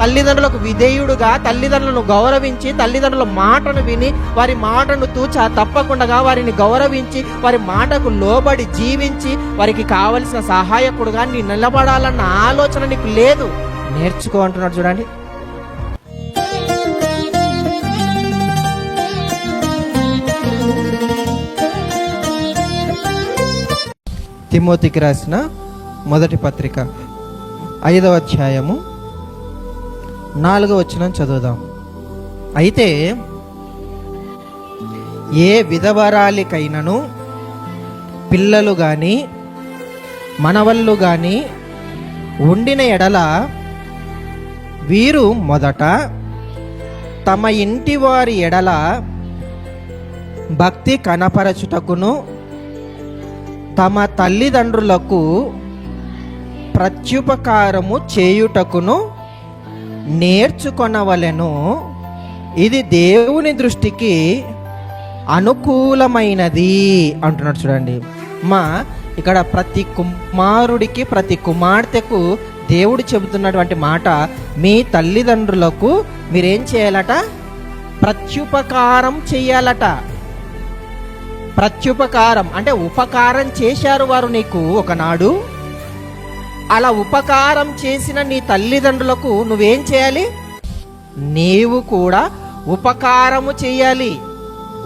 తల్లిదండ్రులకు విధేయుడుగా తల్లిదండ్రులను గౌరవించి తల్లిదండ్రుల మాటను విని వారి మాటను తూచా తప్పకుండా వారిని గౌరవించి వారి మాటకు లోబడి జీవించి వారికి కావలసిన సహాయకుడుగా నీ నిలబడాలన్న ఆలోచన నీకు లేదు. నేర్చుకో అంటున్నాడు చూడండి. తిమోతికి రాసిన మొదటి పత్రిక ఐదవ అధ్యాయము నాలుగో వచ్చిన చదువుదాం. అయితే ఏ విధవరాలికైనను పిల్లలు కానీ మనవళ్ళు కానీ ఉండిన ఎడల వీరు మొదట తమ ఇంటి వారి ఎడల భక్తి కనపరచుటకును తమ తల్లిదండ్రులకు ప్రత్యుపకారము చేయుటకును నేర్చుకొనవలెను. ఇది దేవుని దృష్టికి అనుకూలమైనది అంటున్నాడు చూడండి. మా ఇక్కడ ప్రతి కుమారుడికి ప్రతి కుమార్తెకు దేవుడు చెబుతున్నటువంటి మాట మీ తల్లిదండ్రులకు మీరేం చేయాలట? ప్రత్యుపకారం చేయాలట. ప్రత్యుపకారం అంటే ఉపకారం చేశారు వారు నీకు ఒకనాడు. అలా ఉపకారం చేసిన నీ తల్లిదండ్రులకు నువ్వేం చేయాలి? నీవు కూడా ఉపకారము చేయాలి.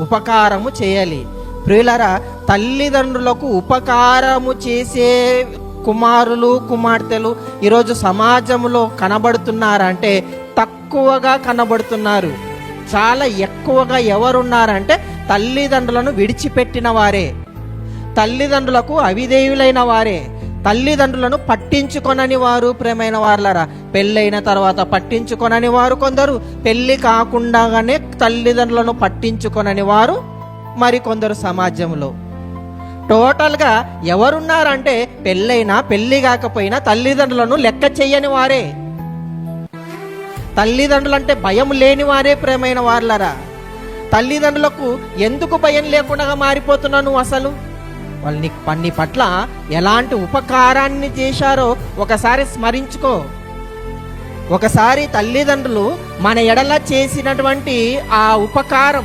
ఉపకారము చేయాలి. ప్రియులరా తల్లిదండ్రులకు ఉపకారము చేసే కుమారులు కుమార్తెలు ఈరోజు సమాజంలో కనబడుతున్నారంటే తక్కువగా కనబడుతున్నారు. చాలా ఎక్కువగా ఎవరున్నారంటే తల్లిదండ్రులను విడిచిపెట్టిన వారే. తల్లిదండ్రులకు అవిధేయులైన వారే. తల్లిదండ్రులను పట్టించుకొనని వారు ప్రేమైన వార్లరా. పెళ్ళైన తర్వాత పట్టించుకొనని వారు కొందరు పెళ్ళి కాకుండానే తల్లిదండ్రులను పట్టించుకొనని వారు మరి కొందరు సమాజంలో. టోటల్గా ఎవరున్నారంటే పెళ్ళైనా పెళ్ళి కాకపోయినా తల్లిదండ్రులను లెక్క చెయ్యని వారే. తల్లిదండ్రులంటే భయం లేని వారే ప్రేమైన వార్లరా. తల్లిదండ్రులకు ఎందుకు భయం లేకుండా మారిపోతున్నావు అసలు? వాళ్ళు నీకు పన్ని పట్ల ఎలాంటి ఉపకారాన్ని చేశారో ఒకసారి స్మరించుకో. ఒకసారి తల్లిదండ్రులు మన ఎడల చేసినటువంటి ఆ ఉపకారం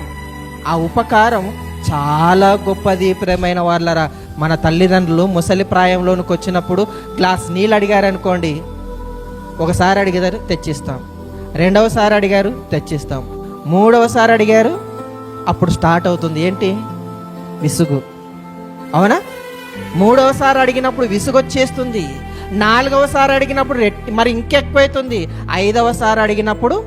ఆ ఉపకారం చాలా గొప్పది ప్రేమైన వాళ్ళరా. మన తల్లిదండ్రులు ముసలి ప్రాయంలోనికి వచ్చినప్పుడు గ్లాస్ నీళ్ళు అడిగారనుకోండి ఒకసారి అడిగారు తెచ్చిస్తాం. రెండవసారి అడిగారు తెచ్చిస్తాం. మూడవసారి అడిగారు అప్పుడు స్టార్ట్ అవుతుంది ఏంటి? విసుగు. అవునా? మూడవసారి అడిగినప్పుడు విసుగొచ్చేస్తుంది. నాలుగవసారి అడిగినప్పుడు రెట్టి మరి ఇంకెక్కువైతుంది. ఐదవసారి అడిగినప్పుడు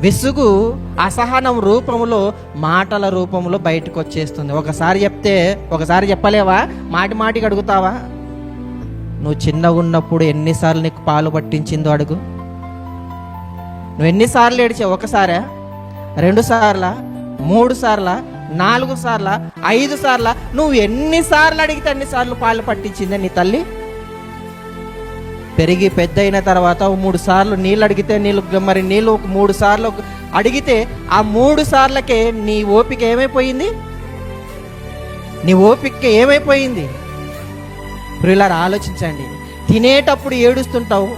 విసుగు అసహనం రూపంలో మాటల రూపంలో బయటకు వచ్చేస్తుంది ఒకసారి చెప్తే ఒకసారి చెప్పలేవా? మాటి మాటికి అడుగుతావా? నువ్వు చిన్నగా ఉన్నప్పుడు ఎన్నిసార్లు నీకు పాలు పట్టించిందో అడుగు. నువ్వు ఎన్నిసార్లు ఏడిచావు? ఒకసారా? రెండు సార్లా మూడు సార్లా నాలుగు సార్ల ఐదు సార్ల నువ్వు ఎన్నిసార్లు అడిగితే అన్నిసార్లు పాలు పట్టించిందే నీ తల్లి? పెరిగి పెద్ద అయిన తర్వాత మూడు సార్లు నీళ్ళు అడిగితే నీళ్ళు మరి నీళ్ళు ఒక మూడు సార్లు అడిగితే ఆ మూడు సార్లకే నీ ఓపిక ఏమైపోయింది? నీ ఓపిక ఏమైపోయింది? ప్రియులారు ఆలోచించండి. తినేటప్పుడు ఏడుస్తుంటావు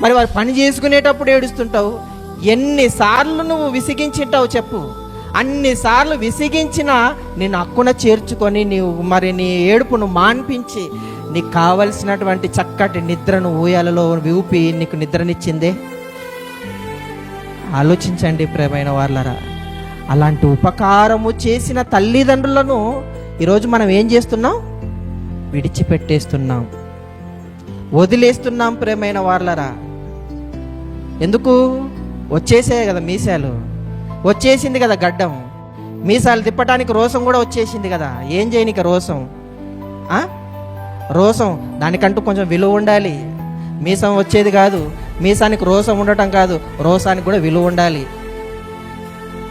మరి వారు పని చేసుకునేటప్పుడు ఏడుస్తుంటావు. ఎన్నిసార్లు నువ్వు విసిగించింటావు చెప్పు. అన్నిసార్లు విసిగించిన నేను అక్కున చేర్చుకొని నీవు మరి నీ ఏడుపును మాన్పించి నీకు కావలసినటువంటి చక్కటి నిద్రను ఊయలలో ఊపి నీకు నిద్రనిచ్చిందే? ఆలోచించండి ప్రేమైన వాళ్ళరా అలాంటి ఉపకారము చేసిన తల్లిదండ్రులను ఈరోజు మనం ఏం చేస్తున్నాం? విడిచిపెట్టేస్తున్నాం. వదిలేస్తున్నాం ప్రేమైన వాళ్ళరా ఎందుకు? వచ్చేసే కదా మీసాలు. వచ్చేసింది కదా గడ్డం. మీసాలు తిప్పటానికి రోసం కూడా వచ్చేసింది కదా. ఏం చేయనిక రోసం? రోసం దానికంటూ కొంచెం విలువ ఉండాలి. మీసం వచ్చేది కాదు. మీసానికి రోసం ఉండటం కాదు. రోసానికి కూడా విలువ ఉండాలి.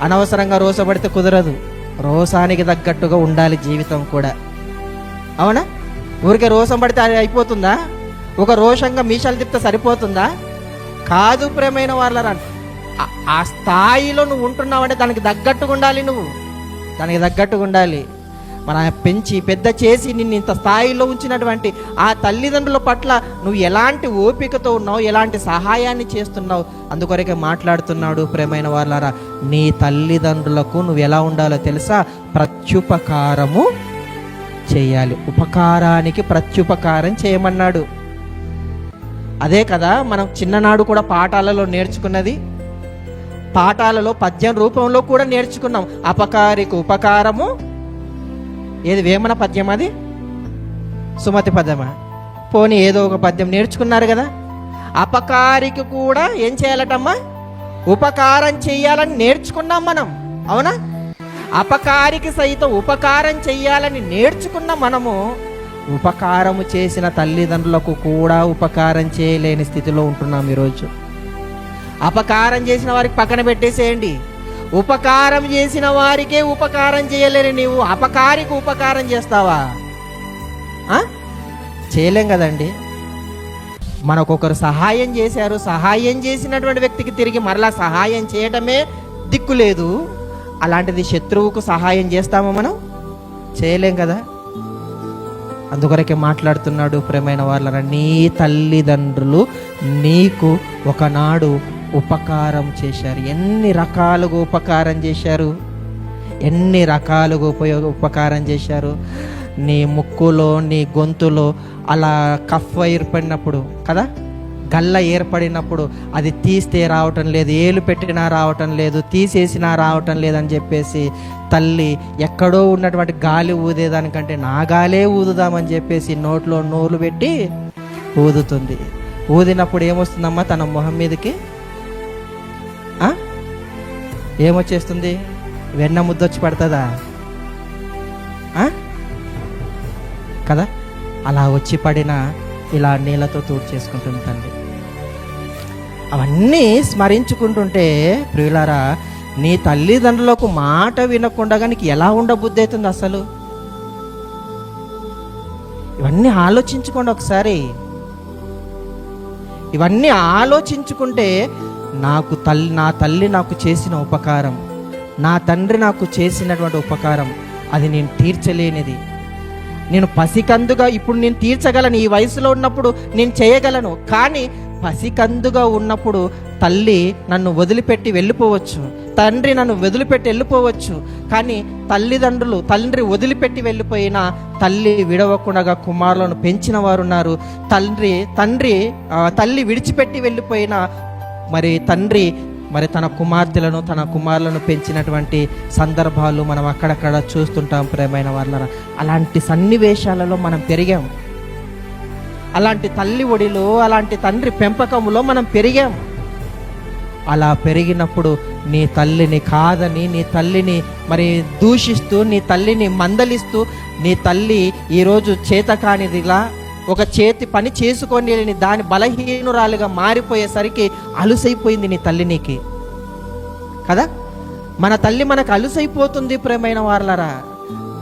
అనవసరంగా రోసపడితే కుదరదు. రోసానికి తగ్గట్టుగా ఉండాలి జీవితం కూడా. అవునా? ఊరికే రోసం పడితే అది అయిపోతుందా? ఒక రోషంగా మీసాలు తిప్పితే సరిపోతుందా? కాదు ప్రేమైన వాళ్ళరా ఆ స్థాయిలో నువ్వు ఉంటున్నావంటే దానికి తగ్గట్టుగా ఉండాలి నువ్వు. దానికి తగ్గట్టుగా ఉండాలి. మన పెంచి పెద్ద చేసి నిన్ను ఇంత స్థాయిలో ఉంచినటువంటి ఆ తల్లిదండ్రుల పట్ల నువ్వు ఎలాంటి ఓపికతో ఉన్నావు ఎలాంటి సహాయాన్ని చేస్తున్నావు అందుకొరకే మాట్లాడుతున్నాడు ప్రేమైన వాళ్ళారా నీ తల్లిదండ్రులకు నువ్వు ఎలా ఉండాలో తెలుసా? ప్రత్యుపకారము చేయాలి. ఉపకారానికి ప్రత్యుపకారం చేయమన్నాడు. అదే కదా మనం చిన్ననాడు కూడా పాఠాలలో నేర్చుకున్నది. పాఠాలలో పద్యం రూపంలో కూడా నేర్చుకున్నాం. అపకారిక ఉపకారము. ఏది వేమన పద్యం అది? సుమతి పద్యమా? పోనీ ఏదో ఒక పద్యం నేర్చుకున్నారు కదా. అపకారికి కూడా ఏం చేయాలటమ్మా? ఉపకారం చేయాలని నేర్చుకున్నాం మనం. అవునా? అపకారికి సైతం ఉపకారం చెయ్యాలని నేర్చుకున్న మనము ఉపకారము చేసిన తల్లిదండ్రులకు కూడా ఉపకారం చేయలేని స్థితిలో ఉంటున్నాం ఈరోజు. అపకారం చేసిన వారికి పక్కన పెట్టేసేయండి. ఉపకారం చేసిన వారికే ఉపకారం చేయలేని నీవు అపకారికి ఉపకారం చేస్తావా? చేయలేం కదండి. మనకొకరు సహాయం చేశారు. సహాయం చేసినటువంటి వ్యక్తికి తిరిగి మరలా సహాయం చేయటమే దిక్కు లేదు. అలాంటిది శత్రువుకు సహాయం చేస్తామా మనం? చేయలేం కదా. అందుకొరకే మాట్లాడుతున్నాడు ప్రేమైన వాళ్ళ నీ తల్లిదండ్రులు నీకు ఒకనాడు ఉపకారం చేశారు. ఎన్ని రకాలుగా ఉపకారం చేశారు? ఎన్ని రకాలుగా ఉపయోగ ఉపకారం చేశారు? నీ ముక్కులో నీ గొంతులో అలా కఫ్ ఏర్పడినప్పుడు కదా? గల్ల ఏర్పడినప్పుడు అది తీస్తే రావటం లేదు ఏలు పెట్టినా రావటం లేదు తీసేసినా రావటం లేదని చెప్పేసి తల్లి ఎక్కడో ఉన్నటువంటి గాలి ఊదేదానికంటే నా గాలే ఊదుదామని చెప్పేసి నోట్లో నోలు పెట్టి ఊదుతుంది. ఊదినప్పుడు ఏమొస్తుందమ్మా తన మొహం మీదకి? ఏమొచ్చేస్తుంది? వెన్న ముద్దొచ్చి పడుతుందా? ఆ? కదా? అలా వచ్చి పడిన ఇలా నీళ్ళతో తూడు చేసుకుంటుంది తండ్రి. అవన్నీ స్మరించుకుంటుంటే ప్రియులారా నీ తల్లిదండ్రులకు మాట వినకుండా నీకు ఎలా ఉండబుద్ధి అవుతుంది అసలు? ఇవన్నీ ఆలోచించుకోండి ఒకసారి. ఇవన్నీ ఆలోచించుకుంటే నాకు తల్లి నా తల్లి నాకు చేసిన ఉపకారం నా తండ్రి నాకు చేసినటువంటి ఉపకారం అది నేను తీర్చలేనిది. నేను పసికందుగా ఇప్పుడు నేను తీర్చగలను ఈ వయసులో ఉన్నప్పుడు నేను చేయగలను కానీ పసికందుగా ఉన్నప్పుడు తల్లి నన్ను వదిలిపెట్టి వెళ్ళిపోవచ్చు తండ్రి నన్ను వదిలిపెట్టి వెళ్ళిపోవచ్చు కానీ తల్లిదండ్రులు తండ్రి వదిలిపెట్టి వెళ్ళిపోయిన తల్లి విడవకుండా కుమారులను పెంచిన వారు ఉన్నారు తండ్రి తండ్రి తల్లి విడిచిపెట్టి వెళ్ళిపోయిన మరి తండ్రి మరి తన కుమార్తెలను తన కుమారులను పెంచినటువంటి సందర్భాలు మనం అక్కడక్కడ చూస్తుంటాం ప్రేమైన వాళ్ళ అలాంటి సన్నివేశాలలో మనం పెరిగాం. అలాంటి తల్లి ఒడిలో అలాంటి తండ్రి పెంపకములో మనం పెరిగాం. అలా పెరిగినప్పుడు నీ తల్లిని కాదని నీ తల్లిని మరి దూషిస్తూ నీ తల్లిని మందలిస్తూ నీ తల్లి ఈరోజు చేత కానిదిలా ఒక చేతి పని చేసుకొని దాని బలహీనురాలుగా మారిపోయేసరికి అలుసైపోయింది నీ తల్లి నీకి. కదా? మన తల్లి మనకు అలుసైపోతుంది ప్రేమైన వారలరా?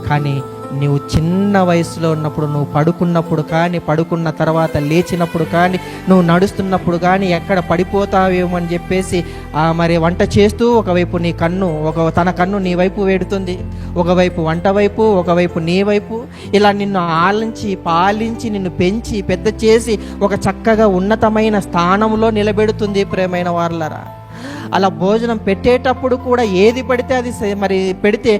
కానీ నువ్వు చిన్న వయసులో ఉన్నప్పుడు నువ్వు పడుకున్నప్పుడు కానీ పడుకున్న తర్వాత లేచినప్పుడు కానీ నువ్వు నడుస్తున్నప్పుడు కానీ ఎక్కడ పడిపోతావేమో అని చెప్పేసి ఆ మరి వంట చేస్తూ ఒకవైపు నీ కన్ను ఒక తన కన్ను నీ వైపు వేడుతుంది ఒకవైపు వంట వైపు ఒకవైపు నీ వైపు. ఇలా నిన్ను ఆలించి పాలించి నిన్ను పెంచి పెద్ద చేసి ఒక చక్కగా ఉన్నతమైన స్థానంలో నిలబెడుతుంది ప్రేమైన వార్లరా. అలా భోజనం పెట్టేటప్పుడు కూడా ఏది పడితే అది మరి పెడితే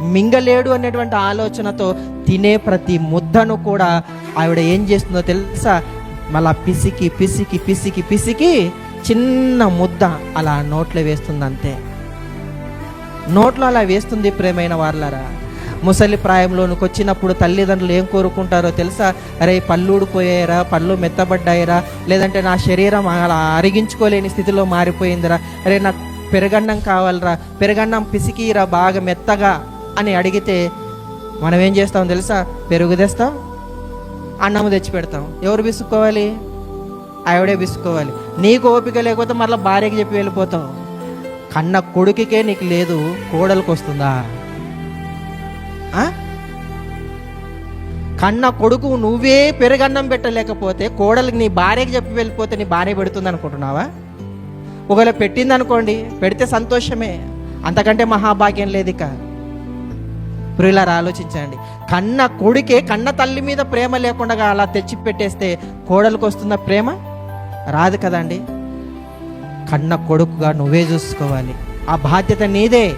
మింగలేడు అనేటువంటి ఆలోచనతో తినే ప్రతి ముద్దను కూడా ఆవిడ ఏం చేస్తుందో తెలుసా? మళ్ళా పిసికి పిసికి పిసికి పిసికి చిన్న ముద్ద అలా నోట్లో వేస్తుంది అంతే నోట్లో అలా వేస్తుంది ప్రేమైన వాళ్ళరా ముసలి ప్రాయంలోనికి వచ్చినప్పుడు తల్లిదండ్రులు ఏం కోరుకుంటారో తెలుసా? అరే పళ్ళు ఊడిపోయారా పళ్ళు మెత్తబడ్డాయిరా లేదంటే నా శరీరం అలా అరిగించుకోలేని స్థితిలో మారిపోయిందిరా. అరే నాకు పెరగన్నం కావాలరా పెరగన్నం పిసికిరా బాగా మెత్తగా. అని అడిగితే మనం ఏం చేస్తాం తెలుసా? పెరుగు తెస్తాం అన్నము తెచ్చి పెడతాం ఎవరు విసుక్కోవాలి ఆవిడే విసుక్కోవాలి నీకు ఓపిక లేకపోతే మళ్ళీ భార్యకి చెప్పి వెళ్ళిపోతావు. కన్న కొడుకుకే నీకు లేదు కోడలకు వస్తుందా? కన్న కొడుకు నువ్వే పెరుగన్నం పెట్టలేకపోతే కోడలికి నీ భార్యకి చెప్పి వెళ్ళిపోతే నీ భార్య పెడుతుంది అనుకుంటున్నావా? ఒకవేళ పెట్టింది అనుకోండి పెడితే సంతోషమే. అంతకంటే మహాభాగ్యం లేదు ఇక ప్రియులారు ఆలోచించండి. కన్న కొడుకే కన్న తల్లి మీద ప్రేమ లేకుండా అలా తెచ్చి పెట్టేస్తే కోడలకు వస్తున్న ప్రేమ? రాదు కదండి. కన్న కొడుకుగా నువ్వే చూసుకోవాలి. ఆ బాధ్యత నీదే.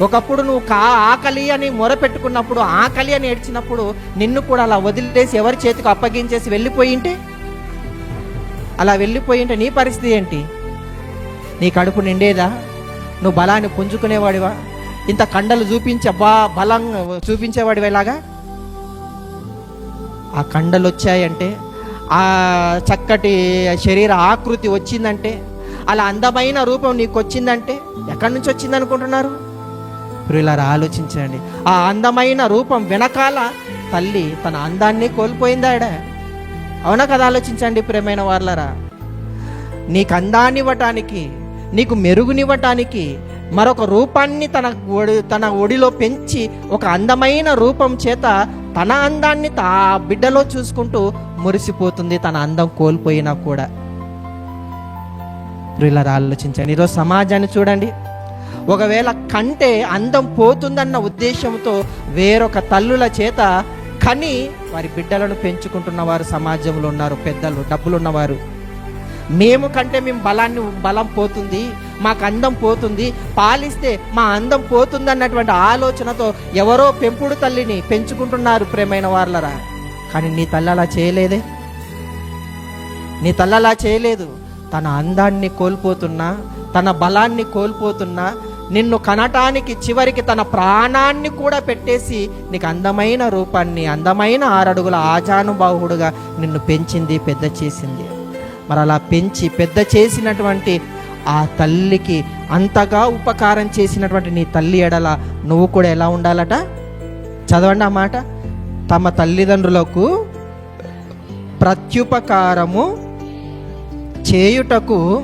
ఒకప్పుడు నువ్వు కా ఆకలి అని మొరపెట్టుకున్నప్పుడు ఆకలి అని ఏడ్చినప్పుడు నిన్ను కూడా అలా వదిలేసి ఎవరి చేతికి అప్పగించేసి వెళ్ళిపోయింటే అలా వెళ్ళిపోయింటే నీ పరిస్థితి ఏంటి? నీ కడుపు నిండేదా? నువ్వు బలాన్ని పుంజుకునేవాడివా? ఇంత కండలు చూపించే బా బలం చూపించేవాడి ఇలాగా ఆ కండలు వచ్చాయంటే ఆ చక్కటి శరీర ఆకృతి వచ్చిందంటే అలా అందమైన రూపం నీకు వచ్చిందంటే ఎక్కడి నుంచి వచ్చింది అనుకుంటున్నారు ప్రియులారా ఆలోచించండి. ఆ అందమైన రూపం వెనకాల తల్లి తన అందాన్ని కోల్పోయిందాడ? అవునా కదా ఆలోచించండి ప్రేమైన వాళ్ళరా నీకు అందాన్ని ఇవ్వటానికి నీకు మెరుగునివ్వటానికి మరొక రూపాన్ని తన ఒడి తన ఒడిలో పెంచి ఒక అందమైన రూపం చేత తన అందాన్ని తా బిడ్డలో చూసుకుంటూ మురిసిపోతుంది తన అందం కోల్పోయినా కూడా. ప్రిల్లరా ఆలోచించండి. ఈరోజు సమాజాన్ని చూడండి. ఒకవేళ కంటే అందం పోతుందన్న ఉద్దేశంతో వేరొక తల్లుల చేత కని వారి బిడ్డలను పెంచుకుంటున్న వారు సమాజంలో ఉన్నారు పెద్దలు డబ్బులు ఉన్నవారు మేము కంటే మేము బలాన్ని బలం పోతుంది మాకు అందం పోతుంది. పాలిస్తే మా అందం పోతుంది అన్నటువంటి ఆలోచనతో ఎవరో పెంపుడు తల్లిని పెంచుకుంటున్నారు ప్రేమైన వాళ్ళరా కానీ నీ తల్లి అలా చేయలేదే. నీ తల్లి అలా చేయలేదు. తన అందాన్ని కోల్పోతున్నా తన బలాన్ని కోల్పోతున్నా నిన్ను కనటానికి చివరికి తన ప్రాణాన్ని కూడా పెట్టేసి నీకు అందమైన రూపాన్ని అందమైన ఆరడుగుల ఆజానుబాహుడుగా నిన్ను పెంచింది పెద్ద చేసింది. మరి అలా పెంచి పెద్ద చేసినటువంటి ఆ తల్లికి అంతగా ఉపకారం చేసినటువంటి నీ తల్లి ఎడల నువ్వు కూడా ఎలా ఉండాలట? చదవండి ఆ మాట. తమ తల్లిదండ్రులకు ప్రత్యుపకారము చేయుటకు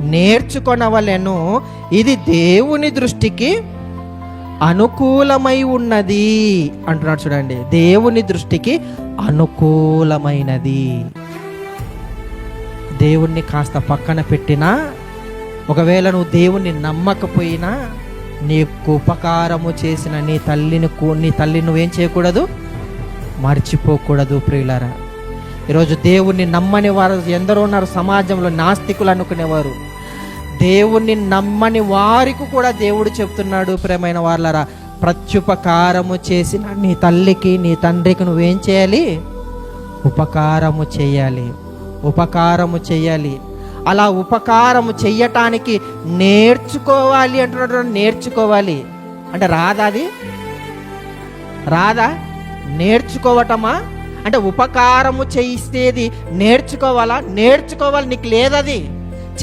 నేర్చుకొనవలెను. ఇది దేవుని దృష్టికి అనుకూలమై ఉన్నది. అంటున్నాడు చూడండి. దేవుని దృష్టికి అనుకూలమైనది. దేవుణ్ణి కాస్త పక్కన పెట్టినా ఒకవేళ నువ్వు దేవుణ్ణి నమ్మకపోయినా నీకు ఉపకారము చేసిన నీ తల్లిని నీ తల్లి నువ్వేం చేయకూడదు? మర్చిపోకూడదు ప్రియులారా. ఈరోజు దేవుణ్ణి నమ్మని వారు ఎందరో ఉన్నారు సమాజంలో నాస్తికులు అనుకునేవారు. దేవుణ్ణి నమ్మని వారికి కూడా దేవుడు చెప్తున్నాడు ప్రేమైన వాళ్ళరా ప్రత్యుపకారము చేసిన నీ తల్లికి నీ తండ్రికి నువ్వేం చేయాలి? ఉపకారము చేయాలి. ఉపకారము చేయాలి. అలా ఉపకారము చెయ్యటానికి నేర్చుకోవాలి అంటున్నాడు నేర్చుకోవాలి. అంటే రాదా అది? రాదా? నేర్చుకోవటమా? అంటే ఉపకారము చేయిస్తేది నేర్చుకోవాలా? నేర్చుకోవాలి నీకు లేదది.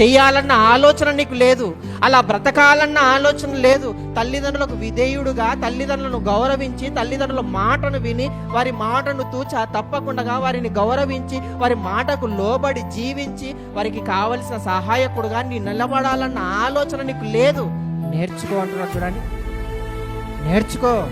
చేయాలన్న ఆలోచన నీకు లేదు. అలా బ్రతకాలన్న ఆలోచన లేదు. తల్లిదండ్రులకు విధేయుడుగా తల్లిదండ్రులను గౌరవించి తల్లిదండ్రుల మాటను విని వారి మాటను తూచా తప్పకుండా వారిని గౌరవించి వారి మాటకు లోబడి జీవించి వారికి కావలసిన సహాయకుడుగా నీ నిలబడాలన్న ఆలోచన నీకు లేదు. నేర్చుకో అంటున్నాడు చూడండి. నేర్చుకో.